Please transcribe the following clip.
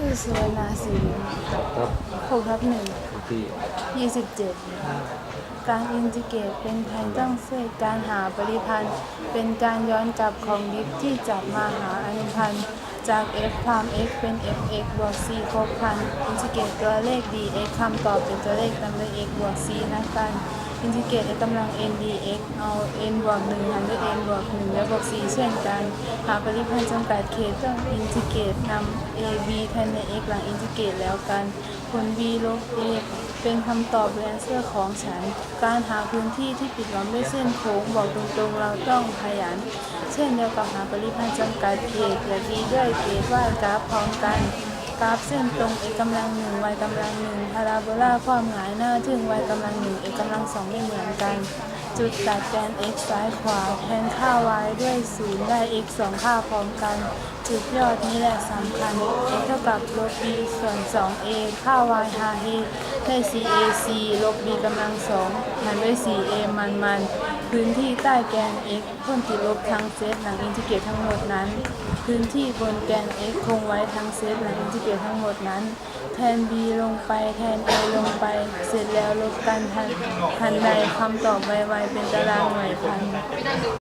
ชื่อสุวรรณาศิริครับหกทับหนึ่งที่ยี่สิบเจ็ดการอินทิเกรตเป็นแผนต้องเสกการหาปริพันธ์ เป็นการย้อนกลับของดิฟที่จับมาหาอนุพันธ์ จาก f ความ x เป็น fx บวก c ครบพันอินทิเกรตตัวเลข dx คำตอบเป็นตัวเลขตามด้วย x บวก c นักกัน อินทิเกรต x กำลัง n dx เอา n บวก1หารด้วย n บวก1และบวก c เช่นกัน หาปริพันธ์จำกัดเขตต้องอินทิเกรตนำ a b แทนใน x หลังอินทิเกรตแล้วกัน ผล b ลบ a เป็นคำตอบและเสื้อของฉัน การหาพื้นที่ที่ปิดล้อมด้วยเส้นโค้งบอกตรงๆเราต้องขยัน เช่นเดียวกับหาปริพันธ์จำกัดเขตอย่าดีด้วยเกตว่ากราฟพร้อมกัน กราฟเส้นตรงเอกำลังหนึ่ง y กำลังหนึ่งพาราโบลาความหงายหน้าถึง y กำลังหนึ่ง x กำลังสองไม่เหมือนกัน จุดตัดแกน x ซ้ายขวาแทนค่า y ด้วย 0 ได้ x สองค่าพร้อมกัน จุดยอดนี้แหละสำคัญ x เท่ากับลบ b ส่วน 2a ค่า y หา a ได้ cac ลบ b กำลังสองหารด้วย 4a มันมันพื้นที่ใต้แกน x พ่นติดลบทั้งเซตหลังอินทิเกรตทั้งหมดนั้น พื้นที่บนแกน x คงไว้ทั้งเซตหลังอินทิเกรตทั้งหมดนั้น แทน b ลงไปแทน a ลงไป เสร็จแล้วลบกันทันทันใดคำตอบไวๆเป็นตารางหน่วยพัน